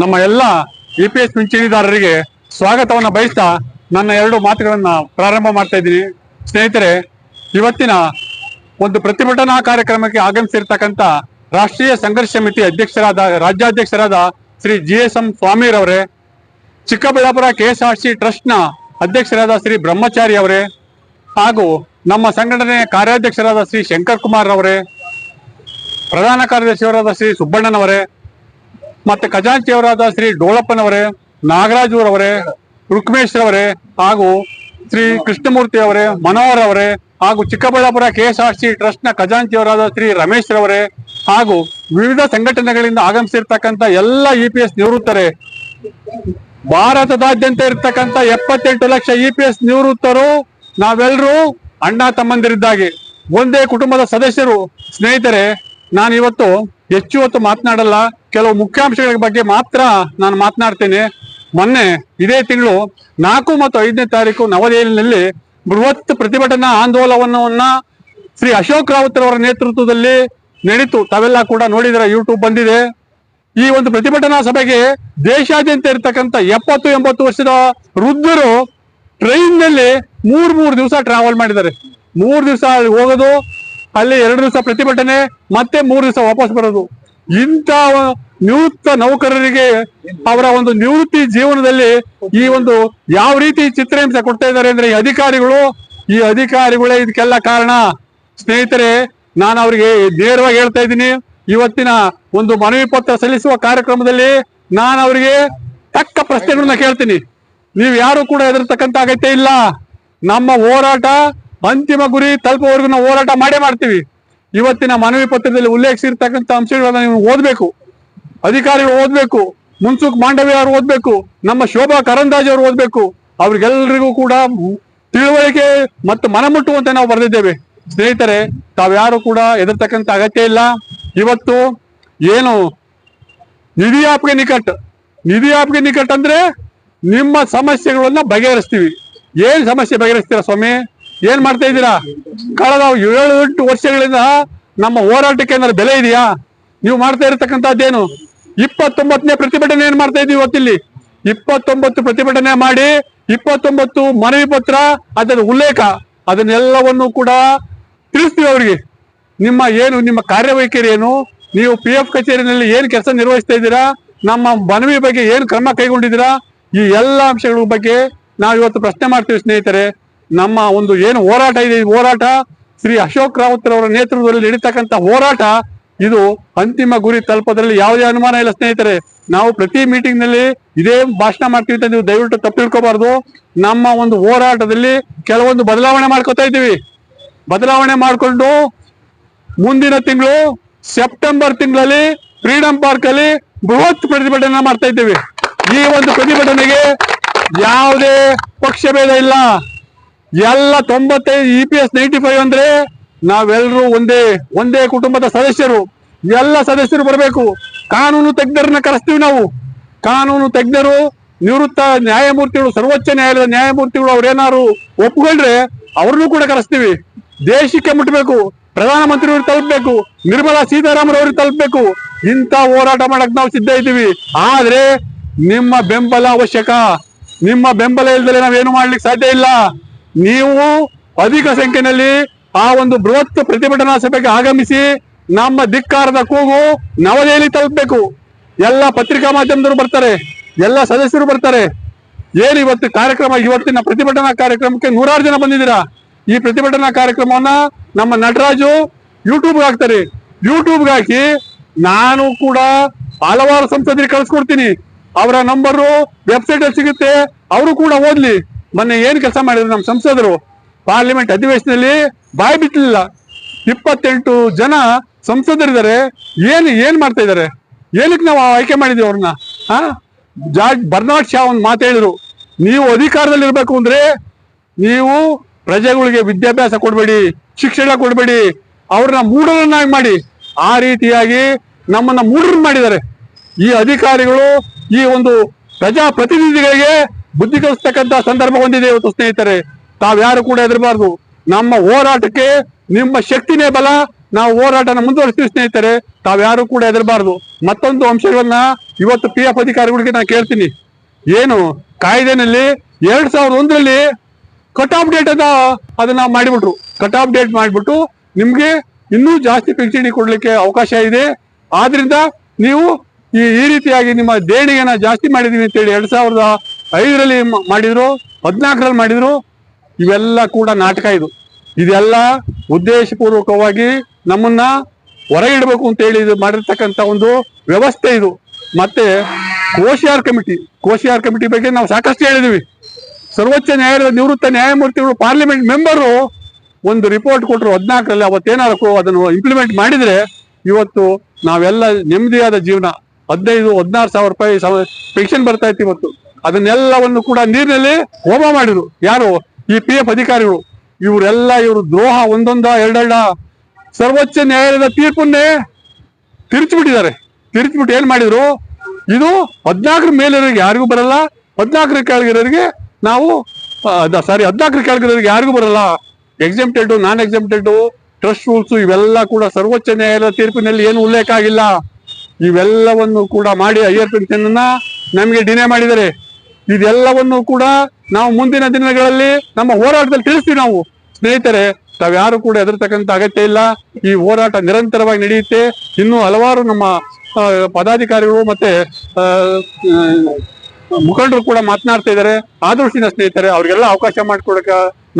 ನಮ್ಮ ಎಲ್ಲ E P S ಪಿಂಚಣಿದಾರರಿಗೆ ಸ್ವಾಗತವನ್ನು ಬಯಸ್ತಾ ನನ್ನ ಎರಡು ಮಾತುಗಳನ್ನು ಪ್ರಾರಂಭ ಮಾಡ್ತಾ ಇದ್ದೀನಿ. ಸ್ನೇಹಿತರೆ, ಇವತ್ತಿನ ಒಂದು ಪ್ರತಿಭಟನಾ ಕಾರ್ಯಕ್ರಮಕ್ಕೆ ಆಗಮಿಸಿರ್ತಕ್ಕಂಥ ರಾಷ್ಟ್ರೀಯ ಸಂಘರ್ಷ ಸಮಿತಿ ಅಧ್ಯಕ್ಷರಾದ, ರಾಜ್ಯಾಧ್ಯಕ್ಷರಾದ Shri G S M ಸ್ವಾಮಿರವರೇ Chikkaballapura K S R C ಟ್ರಸ್ಟ್ನ ಅಧ್ಯಕ್ಷರಾದ ಶ್ರೀ ಬ್ರಹ್ಮಚಾರಿ ಅವರೇ ಹಾಗೂ ನಮ್ಮ ಸಂಘಟನೆಯ ಕಾರ್ಯಾಧ್ಯಕ್ಷರಾದ ಶ್ರೀ ಶಂಕರ್ ಕುಮಾರ್ ಅವರೇ ಪ್ರಧಾನ ಕಾರ್ಯದರ್ಶಿಯವರಾದ ಶ್ರೀ ಸುಬ್ಬಣ್ಣನವರೇ, ಮತ್ತೆ ಖಜಾಂಚಿಯವರಾದ ಶ್ರೀ ಡೋಳಪ್ಪನವರೇ ನಾಗರಾಜ್ ಅವರೇ ರುಕ್ಮೇಶ್ ಅವರೇ ಹಾಗೂ ಶ್ರೀ ಕೃಷ್ಣಮೂರ್ತಿ ಅವರೇ ಮನೋಹರ್ ಅವರೇ ಹಾಗೂ Chikkaballapura K S R C ಟ್ರಸ್ಟ್ನ ಖಜಾಂಚಿಯವರಾದ ಶ್ರೀ ರಮೇಶ್ ಅವರೇ ಹಾಗೂ ವಿವಿಧ ಸಂಘಟನೆಗಳಿಂದ ಆಗಮಿಸಿರ್ತಕ್ಕಂಥ ಎಲ್ಲ ಇ ಪಿ ಎಸ್ ನಿವೃತ್ತರೇ, ಭಾರತದಾದ್ಯಂತ ಇರ್ತಕ್ಕಂಥ ಎಪ್ಪತ್ತೆಂಟು ಲಕ್ಷ ಇ ಪಿ ಎಸ್ ನಿವೃತ್ತರು, ನಾವೆಲ್ಲರೂ ಅಣ್ಣ ತಮ್ಮಂದಿರಿದ್ದಾಗಿ, ಒಂದೇ ಕುಟುಂಬದ ಸದಸ್ಯರು, ಸ್ನೇಹಿತರೆ ನಾನು ಇವತ್ತು ಹೆಚ್ಚು ಹೊತ್ತು ಮಾತನಾಡಲ್ಲ, ಕೆಲವು ಮುಖ್ಯಾಂಶಗಳ ಬಗ್ಗೆ ಮಾತ್ರ ನಾನು ಮಾತನಾಡ್ತೇನೆ. ಮೊನ್ನೆ ಇದೇ ತಿಂಗಳು ನಾಲ್ಕು ಮತ್ತು ಐದನೇ ತಾರೀಕು ನವದೆಹಲಿಯಲ್ಲಿ ಬೃಹತ್ ಪ್ರತಿಭಟನಾ ಆಂದೋಲನವನ್ನ ಶ್ರೀ ಅಶೋಕ್ ರಾವತ್ ಅವರ ನೇತೃತ್ವದಲ್ಲಿ ನಡೀತು. ತಾವೆಲ್ಲ ಕೂಡ ನೋಡಿದ್ರೆ ಯೂಟ್ಯೂಬ್ ಬಂದಿದೆ. ಈ ಒಂದು ಪ್ರತಿಭಟನಾ ಸಭೆಗೆ ದೇಶಾದ್ಯಂತ ಇರತಕ್ಕಂತ ಎಪ್ಪತ್ತು ಎಂಬತ್ತು ವರ್ಷದ ವೃದ್ಧರು ಟ್ರೈನ್ನಲ್ಲಿ ಮೂರ್ ಮೂರ್ ದಿವಸ ಟ್ರಾವೆಲ್ ಮಾಡಿದ್ದಾರೆ. ಮೂರ್ ದಿವಸ ಹೋಗೋದು ಅಲ್ಲಿ ಎರಡು ದಿವಸ ಪ್ರತಿಭಟನೆ, ಮತ್ತೆ ಮೂರು ದಿವಸ ವಾಪಸ್ ಬರೋದು. ಇಂಥ ನಿವೃತ್ತ ನೌಕರರಿಗೆ ಅವರ ಒಂದು ನಿವೃತ್ತಿ ಜೀವನದಲ್ಲಿ ಈ ಒಂದು ಯಾವ ರೀತಿ ಚಿತ್ರಹಿಂಸೆ ಕೊಡ್ತಾ ಇದ್ದಾರೆ ಅಂದ್ರೆ ಈ ಅಧಿಕಾರಿಗಳು, ಈ ಅಧಿಕಾರಿಗಳೇ ಇದಕ್ಕೆಲ್ಲ ಕಾರಣ. ಸ್ನೇಹಿತರೆ, ನಾನು ಅವರಿಗೆ ನೇರವಾಗಿ ಹೇಳ್ತಾ ಇದ್ದೀನಿ. ಇವತ್ತಿನ ಒಂದು ಮನವಿ ಪತ್ರ ಸಲ್ಲಿಸುವ ಕಾರ್ಯಕ್ರಮದಲ್ಲಿ ನಾನು ಅವರಿಗೆ ತಕ್ಕ ಪ್ರಶ್ನೆಗಳನ್ನ ಕೇಳ್ತೀನಿ. ನೀವು ಯಾರು ಕೂಡ ಎದುರ್ತಕ್ಕಂಥ ಅಗತ್ಯ ಇಲ್ಲ. ನಮ್ಮ ಹೋರಾಟ ಅಂತಿಮ ಗುರಿ ತಲುಪುವವರೆಗೂ ನಾವು ಹೋರಾಟ ಮಾಡೇ ಮಾಡ್ತೀವಿ. ಇವತ್ತಿನ ಮನವಿ ಪತ್ರದಲ್ಲಿ ಉಲ್ಲೇಖಿಸಿರ್ತಕ್ಕಂಥ ಅಂಶಗಳನ್ನ ನೀವು ಓದ್ಬೇಕು. ಅಧಿಕಾರಿಗಳು ಓದ್ಬೇಕು. ಮುನ್ಸೂಕ್ ಮಾಂಡವ್ಯ ಅವರು ಓದ್ಬೇಕು. ನಮ್ಮ ಶೋಭಾ ಕರಂದಾಜ್ ಅವರು ಓದ್ಬೇಕು. ಅವ್ರಿಗೆಲ್ಲರಿಗೂ ಕೂಡ ತಿಳುವಳಿಕೆ ಮತ್ತು ಮನಮುಟ್ಟುವಂತೆ ನಾವು ಬರೆದಿದ್ದೇವೆ. ಸ್ನೇಹಿತರೆ, ತಾವ್ಯಾರು ಕೂಡ ಎದುರ್ತಕ್ಕಂಥ ಅಗತ್ಯ ಇಲ್ಲ. ಇವತ್ತು ಏನು ನಿಧಿ ಆಪ್ಗೆ ನಿಕಟ್. ನಿಧಿ ಆಪ್ಗೆ ನಿಕಟ್ ಅಂದ್ರೆ ನಿಮ್ಮ ಸಮಸ್ಯೆಗಳನ್ನ ಬಗೆಹರಿಸ್ತೀವಿ. ಏನ್ ಸಮಸ್ಯೆ ಬಗೆಹರಿಸ್ತೀರಾ ಸ್ವಾಮಿ? ಏನ್ ಮಾಡ್ತಾ ಇದ್ದೀರಾ? ಕಳೆದ ಏಳು ಎಂಟು ವರ್ಷಗಳಿಂದ ನಮ್ಮ ಹೋರಾಟಕ್ಕೆ ಏನಾದ್ರು ಬೆಲೆ ಇದೆಯಾ? ನೀವು ಮಾಡ್ತಾ ಇರತಕ್ಕಂಥದ್ದೇನು? ಇಪ್ಪತ್ತೊಂಬತ್ತನೇ ಪ್ರತಿಭಟನೆ ಏನ್ ಮಾಡ್ತಾ ಇದೀವಿ ಇವತ್ತಿಲ್ಲಿ? ಇಪ್ಪತ್ತೊಂಬತ್ತು ಪ್ರತಿಭಟನೆ ಮಾಡಿ, ಇಪ್ಪತ್ತೊಂಬತ್ತು ಮನವಿ ಪತ್ರ, ಅದರ ಉಲ್ಲೇಖ, ಅದನ್ನೆಲ್ಲವನ್ನು ಕೂಡ ತಿಳಿಸ್ತೀವಿ ಅವರಿಗೆ. ನಿಮ್ಮ ಏನು, ನಿಮ್ಮ ಕಾರ್ಯವೈಖರಿ ಏನು? ನೀವು ಪಿ ಎಫ್ ಕಚೇರಿನಲ್ಲಿ ಏನ್ ಕೆಲಸ ನಿರ್ವಹಿಸ್ತಾ ಇದ್ದೀರಾ? ನಮ್ಮ ಮನವಿ ಬಗ್ಗೆ ಏನ್ ಕ್ರಮ ಕೈಗೊಂಡಿದ್ದೀರಾ? ಈ ಎಲ್ಲ ಅಂಶಗಳ ಬಗ್ಗೆ ನಾವು ಇವತ್ತು ಪ್ರಶ್ನೆ ಮಾಡ್ತೀವಿ ಸ್ನೇಹಿತರೆ. ನಮ್ಮ ಒಂದು ಏನು ಹೋರಾಟ ಇದೆ ಹೋರಾಟ ಶ್ರೀ ಅಶೋಕ್ ರಾವತ್ ಅವರ ನೇತೃತ್ವದಲ್ಲಿ ನಡೀತಕ್ಕಂಥ ಹೋರಾಟ, ಇದು ಅಂತಿಮ ಗುರಿ ತಲುಪೋದ್ರಲ್ಲಿ ಯಾವುದೇ ಅನುಮಾನ ಇಲ್ಲ ಸ್ನೇಹಿತರೆ. ನಾವು ಪ್ರತಿ ಮೀಟಿಂಗ್ನಲ್ಲಿ ಇದೇ ಭಾಷಣ ಮಾಡ್ತೀವಿ ಅಂತ ನೀವು ದಯವಿಟ್ಟು ತಪ್ಪು ತಿಳ್ಕೋಬಾರ್ದು. ನಮ್ಮ ಒಂದು ಹೋರಾಟದಲ್ಲಿ ಕೆಲವೊಂದು ಬದಲಾವಣೆ ಮಾಡ್ಕೋತಾ ಇದ್ದೀವಿ. ಬದಲಾವಣೆ ಮಾಡಿಕೊಂಡು ಮುಂದಿನ ತಿಂಗಳು ಸೆಪ್ಟೆಂಬರ್ ತಿಂಗಳಲ್ಲಿ ಫ್ರೀಡಂ ಪಾರ್ಕ್ ಅಲ್ಲಿ ಬೃಹತ್ ಪ್ರತಿಭಟನೆ ಮಾಡ್ತಾ ಇದ್ದೀವಿ. ಈ ಒಂದು ಪ್ರತಿಭಟನೆಗೆ ಯಾವುದೇ ಪಕ್ಷಭೇದ ಇಲ್ಲ. ಎಲ್ಲ ತೊಂಬತ್ತೈದು E P S ninety five ಅಂದ್ರೆ ನಾವೆಲ್ಲರೂ ಒಂದೇ ಒಂದೇ ಕುಟುಂಬದ ಸದಸ್ಯರು. ಎಲ್ಲ ಸದಸ್ಯರು ಬರಬೇಕು. ಕಾನೂನು ತಜ್ಞರನ್ನ ಕರೆಸ್ತೀವಿ ನಾವು. ಕಾನೂನು ತಜ್ಞರು, ನಿವೃತ್ತ ನ್ಯಾಯಮೂರ್ತಿಗಳು, ಸರ್ವೋಚ್ಚ ನ್ಯಾಯಾಲಯದ ನ್ಯಾಯಮೂರ್ತಿಗಳು ಅವ್ರೇನಾದ್ರು ಒಪ್ಕೊಂಡ್ರೆ ಅವ್ರನ್ನೂ ಕೂಡ ಕರೆಸ್ತೀವಿ. ದೇಶಕ್ಕೆ ಮುಟ್ಟಬೇಕು ಪ್ರಧಾನಮಂತ್ರಿಯವ್ರಿಗೆ ತಲುಪಬೇಕು. ನಿರ್ಮಲಾ ಸೀತಾರಾಮನ್ ಅವ್ರಿಗೆ ತಲುಪಬೇಕು. ಇಂಥ ಹೋರಾಟ ಮಾಡಕ್ ನಾವು ಸಿದ್ಧ ಇದ್ದೀವಿ. ಆದ್ರೆ ನಿಮ್ಮ ಬೆಂಬಲ ಅವಶ್ಯಕ. ನಿಮ್ಮ ಬೆಂಬಲ ಇಲ್ದಲೆ ನಾವೇನು ಮಾಡ್ಲಿಕ್ಕೆ ಸಾಧ್ಯ ಇಲ್ಲ. ನೀವು ಅಧಿಕ ಸಂಖ್ಯೆಯಲ್ಲಿ ಆ ಒಂದು ಬೃಹತ್ ಪ್ರತಿಭಟನಾ ಸಭೆಗೆ ಆಗಮಿಸಿ ನಮ್ಮ ಧಿಕ್ಕಾರದ ಕೂಗು ನವದೆಹಲಿ ತಲುಪಬೇಕು. ಎಲ್ಲ ಪತ್ರಿಕಾ ಮಾಧ್ಯಮದವರು ಬರ್ತಾರೆ, ಎಲ್ಲ ಸದಸ್ಯರು ಬರ್ತಾರೆ. ಏನು ಇವತ್ತು ಕಾರ್ಯಕ್ರಮ, ಇವತ್ತಿನ ಪ್ರತಿಭಟನಾ ಕಾರ್ಯಕ್ರಮಕ್ಕೆ ನೂರಾರು ಜನ ಬಂದಿದ್ದೀರಾ? ಈ ಪ್ರತಿಭಟನಾ ಕಾರ್ಯಕ್ರಮವನ್ನ ನಮ್ಮ ನಟರಾಜು ಯೂಟ್ಯೂಬ್ಗೆ ಹಾಕ್ತಾರೆ. ಯೂಟ್ಯೂಬ್ಗೆ ಹಾಕಿ ನಾನು ಕೂಡ ಹಲವಾರು ಸಂಸದರಿಗೆ ಕಳಿಸ್ಕೊಡ್ತೀನಿ. ಅವರ ನಂಬರು ವೆಬ್ಸೈಟ್ ಅಲ್ಲಿ ಸಿಗುತ್ತೆ. ಅವರು ಕೂಡ ಓದ್ಲಿ. ಮೊನ್ನೆ ಏನು ಕೆಲಸ ಮಾಡಿದ್ರು ನಮ್ಮ ಸಂಸದರು? ಪಾರ್ಲಿಮೆಂಟ್ ಅಧಿವೇಶನದಲ್ಲಿ ಬಾಯಿ ಬಿಟ್ಟಲಿಲ್ಲ ಇಪ್ಪತ್ತೆಂಟು ಜನ ಸಂಸದರಿದ್ದಾರೆ. ಏನು ಏನು ಮಾಡ್ತಾ ಇದ್ದಾರೆ? ಏನಕ್ಕೆ ನಾವು ಆಯ್ಕೆ ಮಾಡಿದೀವಿ ಅವ್ರನ್ನ? ಹಾ ಜಾರ್ಜ್ ಬರ್ನಾಡ್ ಶಾ ಒಂದು ಮಾತು ಹೇಳಿದ್ರು. ನೀವು ಅಧಿಕಾರದಲ್ಲಿ ಇರಬೇಕು ಅಂದ್ರೆ ನೀವು ಪ್ರಜೆಗಳಿಗೆ ವಿದ್ಯಾಭ್ಯಾಸ ಕೊಡಬೇಡಿ, ಶಿಕ್ಷಣ ಕೊಡಬೇಡಿ, ಅವ್ರನ್ನ ಮೂಢರನ್ನಾಗಿ ಮಾಡಿ. ಆ ರೀತಿಯಾಗಿ ನಮ್ಮನ್ನ ಮೂಢರನ್ನ ಮಾಡಿದ್ದಾರೆ. ಈ ಅಧಿಕಾರಿಗಳು ಈ ಒಂದು ಪ್ರಜಾಪ್ರತಿನಿಧಿಗಳಿಗೆ ಬುದ್ಧಿ ಕಲಿಸ್ತಕ್ಕಂತ ಸಂದರ್ಭ ಹೊಂದಿದೆ ಇವತ್ತು ಸ್ನೇಹಿತರೆ. ತಾವ್ಯಾರು ಕೂಡ ಹೆದರಬಾರ್ದು. ನಮ್ಮ ಹೋರಾಟಕ್ಕೆ ನಿಮ್ಮ ಶಕ್ತಿನೇ ಬಲ. ನಾವು ಹೋರಾಟನ ಮುಂದುವರಿಸ್ತೀವಿ ಸ್ನೇಹಿತರೆ. ತಾವ್ಯಾರು ಕೂಡ ಹೆದರಬಾರದು. ಮತ್ತೊಂದು ಅಂಶಗಳನ್ನ ಇವತ್ತು ಪಿ ಎಫ್ ಅಧಿಕಾರಿಗಳಿಗೆ ನಾನು ಕೇಳ್ತೀನಿ. ಏನು, ಕಾಯ್ದೆನಲ್ಲಿ ಎರಡ್ ಸಾವಿರದ ಒಂದರಲ್ಲಿ ಕಟ್ ಆಫ್ ಡೇಟ್ ಅಂತ ಅದನ್ನ ಮಾಡಿಬಿಟ್ರು. ಕಟ್ ಆಫ್ ಡೇಟ್ ಮಾಡಿಬಿಟ್ಟು ನಿಮ್ಗೆ ಇನ್ನೂ ಜಾಸ್ತಿ ಪಿಂಚಣಿ ಕೊಡ್ಲಿಕ್ಕೆ ಅವಕಾಶ ಇದೆ. ಆದ್ರಿಂದ ನೀವು ಈ ಈ ರೀತಿಯಾಗಿ ನಿಮ್ಮ ದೇಣಿಗೆನ ಜಾಸ್ತಿ ಮಾಡಿದೀವಿ ಅಂತೇಳಿ ಎರಡ್ ಸಾವಿರದ ಐದರಲ್ಲಿ ಮಾಡಿದ್ರು, ಹದಿನಾಲ್ಕರಲ್ಲಿ ಮಾಡಿದ್ರು, ಇವೆಲ್ಲ ಕೂಡ ನಾಟಕ ಇದು. ಇದೆಲ್ಲ ಉದ್ದೇಶಪೂರ್ವಕವಾಗಿ ನಮ್ಮನ್ನ ಹೊರಗಿಡಬೇಕು ಅಂತ ಹೇಳಿ ಇದು ಮಾಡಿರ್ತಕ್ಕಂಥ ಒಂದು ವ್ಯವಸ್ಥೆ ಇದು. ಮತ್ತೆ ಕೋಶಿಯಾರ್ ಕಮಿಟಿ ಕೋಶಿಯಾರ್ ಕಮಿಟಿ ಬಗ್ಗೆ ನಾವು ಸಾಕಷ್ಟು ಹೇಳಿದೀವಿ. ಸರ್ವೋಚ್ಚ ನ್ಯಾಯಾಲಯದ ನಿವೃತ್ತ ನ್ಯಾಯಮೂರ್ತಿಗಳು, ಪಾರ್ಲಿಮೆಂಟ್ ಮೆಂಬರು ಒಂದು ರಿಪೋರ್ಟ್ ಕೊಟ್ಟರು ಹದಿನಾಲ್ಕರಲ್ಲಿ, ಅವತ್ತೇನಾದ್ರು ಅದನ್ನು ಇಂಪ್ಲಿಮೆಂಟ್ ಮಾಡಿದ್ರೆ ಇವತ್ತು ನಾವೆಲ್ಲ ನೆಮ್ಮದಿಯಾದ ಜೀವನ. ಹದಿನೈದು, ಹದಿನಾರು ಸಾವಿರ ರೂಪಾಯಿ ಪೆನ್ಷನ್ ಬರ್ತಾ ಇತ್ತು ಇವತ್ತು. ಅದನ್ನೆಲ್ಲವನ್ನು ಕೂಡ ನೀರಿನಲ್ಲಿ ಹೋಮ ಮಾಡಿದ್ರು. ಯಾರು? ಈ ಪಿ ಎಫ್ ಅಧಿಕಾರಿಗಳು. ಇವರೆಲ್ಲ ಇವರು ದ್ರೋಹ ಒಂದೊಂದ ಎರಡೆರಡ ಸರ್ವೋಚ್ಚ ನ್ಯಾಯಾಲಯದ ತೀರ್ಪನ್ನೇ ತಿರುಚಿಬಿಟ್ಟಿದ್ದಾರೆ. ತಿರುಚಿಬಿಟ್ಟು ಏನ್ ಮಾಡಿದ್ರು? ಇದು ಹದಿನಾಲ್ಕರ ಮೇಲಿರೋರಿಗೆ ಯಾರಿಗೂ ಬರಲ್ಲ. ಹದಿನಾಲ್ಕರ ಕೆಳಗಿರೋರಿಗೆ ನಾವು ಸಾರಿ ಹದಿನಾಲ್ಕರ ಕೆಳಗಿರೋರಿಗೆ ಯಾರಿಗೂ ಬರಲ್ಲ. Exempted non exempted trust rules ಇವೆಲ್ಲ ಕೂಡ ಸರ್ವೋಚ್ಚ ನ್ಯಾಯಾಲಯದ ತೀರ್ಪಿನಲ್ಲಿ ಏನು ಉಲ್ಲೇಖ ಆಗಿಲ್ಲ. ಇವೆಲ್ಲವನ್ನು ಕೂಡ ಮಾಡಿ ಹೈಯರ್ ಪೆನ್ಷನ್ ನಮಗೆ ಡಿನೇ ಮಾಡಿದ್ದಾರೆ. ಇದೆಲ್ಲವನ್ನು ಕೂಡ ನಾವು ಮುಂದಿನ ದಿನಗಳಲ್ಲಿ ನಮ್ಮ ಹೋರಾಟದಲ್ಲಿ ತಿಳಿಸ್ತೀವಿ ನಾವು. ಸ್ನೇಹಿತರೆ, ತಾವ್ಯಾರು ಕೂಡ ಹೆದರ್ತಕ್ಕಂಥ ಅಗತ್ಯ ಇಲ್ಲ. ಈ ಹೋರಾಟ ನಿರಂತರವಾಗಿ ನಡೆಯುತ್ತೆ. ಇನ್ನು ಹಲವಾರು ನಮ್ಮ ಪದಾಧಿಕಾರಿಗಳು ಮತ್ತೆ ಮುಖಂಡರು ಕೂಡ ಮಾತನಾಡ್ತಾ ಇದ್ದಾರೆ. ಆ ದೃಷ್ಟಿನ ಸ್ನೇಹಿತರೆ, ಅವ್ರಿಗೆಲ್ಲ ಅವಕಾಶ ಮಾಡಿಕೊಡಕ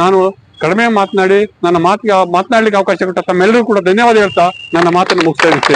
ನಾನು ಕಡಿಮೆ ಮಾತನಾಡಿ, ನನ್ನ ಮಾತಿಗೆ, ಮಾತನಾಡ್ಲಿಕ್ಕೆ ಅವಕಾಶ ಕೊಟ್ಟ ತಮ್ಮೆಲ್ಲರೂ ಕೂಡ ಧನ್ಯವಾದ ಹೇಳ್ತಾ ನನ್ನ ಮಾತನ್ನು ಮುಗಿಸ್ತಾ ಇದ್ದೀನಿ